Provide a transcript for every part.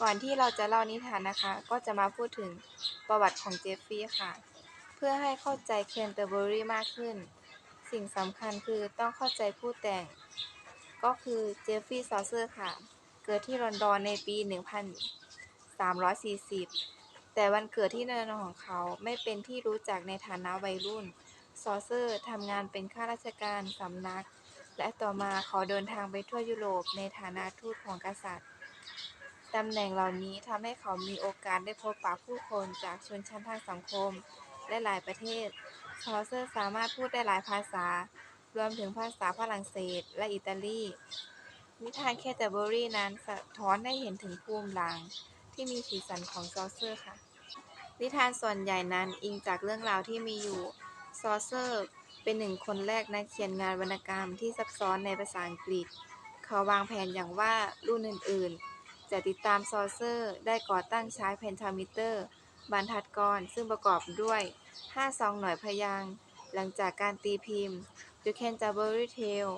ก่อนที่เราจะเล่านิทานนะคะ ก็จะมาพูดถึงประวัติของเจฟฟี่ค่ะ เพื่อให้เข้าใจแคนเตอร์เบอรี่มากขึ้น สิ่งสำคัญคือต้องเข้าใจผู้แต่ง ก็คือเจฟฟี่ซอเซอร์ค่ะ เกิดที่ลอนดอนในปี 1340 แต่วันเกิดที่ลอนอนของเขาไม่เป็นที่รู้จักในฐานะวัยรุ่น ซอเซอร์ทำงานเป็นข้าราชการสำนัก และต่อมาเขาเดินทางไปทั่วยุโรปในฐานะทูตของกษัตริย์ ตำแหน่งเหล่านี้ทำให้เขามีโอกาสได้พบปะผู้คนจากชนชั้นทางสังคม และหลายประเทศซอเซอร์สามารถพูดได้หลายภาษา รวมถึงภาษาฝรั่งเศสและอิตาลี นิทานแคเตอร์เบอรี่นั้นสะท้อนให้เห็นถึงภูมิหลัง ที่มีสีสันของซอเซอร์ค่ะ นิทานส่วนใหญ่นั้นอิงจากเรื่องราวที่มีอยู่ ซอเซอร์เป็นหนึ่งคนแรกนักเขียนงานวรรณกรรมที่ซับซ้อนในภาษาอังกฤษ เขาวางแผนอย่างว่ารุ่นอื่นๆ จะติดตามซอเซอร์ได้ก่อตั้งใช้เพนทามิเตอร์ บรรทัดกร ซึ่งประกอบด้วย 5 ซองหน่วยพยางค์หลังจากการตีพิมพ์ The Canterbury Tale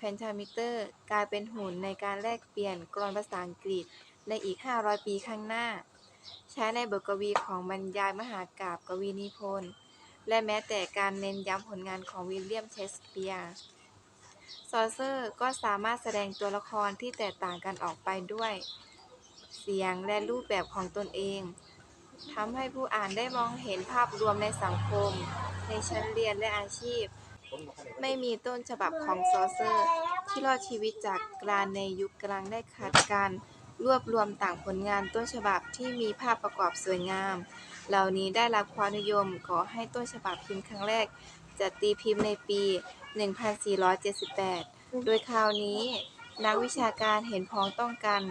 Pentameter กลายเป็นหุ่นในการแลกเปลี่ยนกลอนภาษาอังกฤษในอีก 500 ปีข้างหน้า ใช้ในบทกวีของบรรยายมหากาพย์กวีนิพนธ์และแม้แต่การเน้นย้ำผลงานของวิลเลียมเชสเปียร์ ซอเซอร์ก็สามารถแสดงตัวละครที่แตกต่างกันออกไปด้วย เสียงและรูปแบบของตนเองทำให้ผู้อ่านได้มองเห็นภาพรวมในสังคม ในชั้นเรียนและอาชีพ ไม่มีต้นฉบับของซอเซอร์ ที่รอดชีวิตจากกลานในยุคกลางได้ขาดการรวบรวมต่างผลงานต้นฉบับที่มีภาพประกอบสวยงาม เหล่านี้ได้รับความนิยมขอให้ต้นฉบับพิมพ์ครั้งแรกจะตีพิมพ์ในปี 1478 โดยคราวนี้ นักวิชาการเห็นพ้องต้องกัน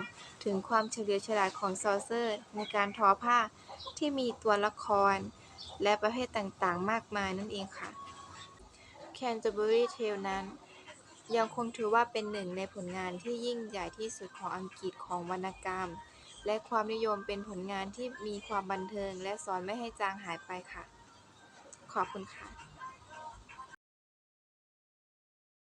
ถึงความเฉลียวฉลาดของซอเซอร์ในการทอผ้าที่มีตัวละคร และประเภทต่างๆ มากมายนั่นเองค่ะ Canterbury Tale นั้น ยังคงถือว่าเป็นหนึ่งในผลงานที่ยิ่งใหญ่ที่สุดของอังกฤษของวรรณกรรม และความนิยมเป็นผลงานที่มีความบันเทิงและสอนไม่ให้จางหายไปค่ะ ขอบคุณค่ะ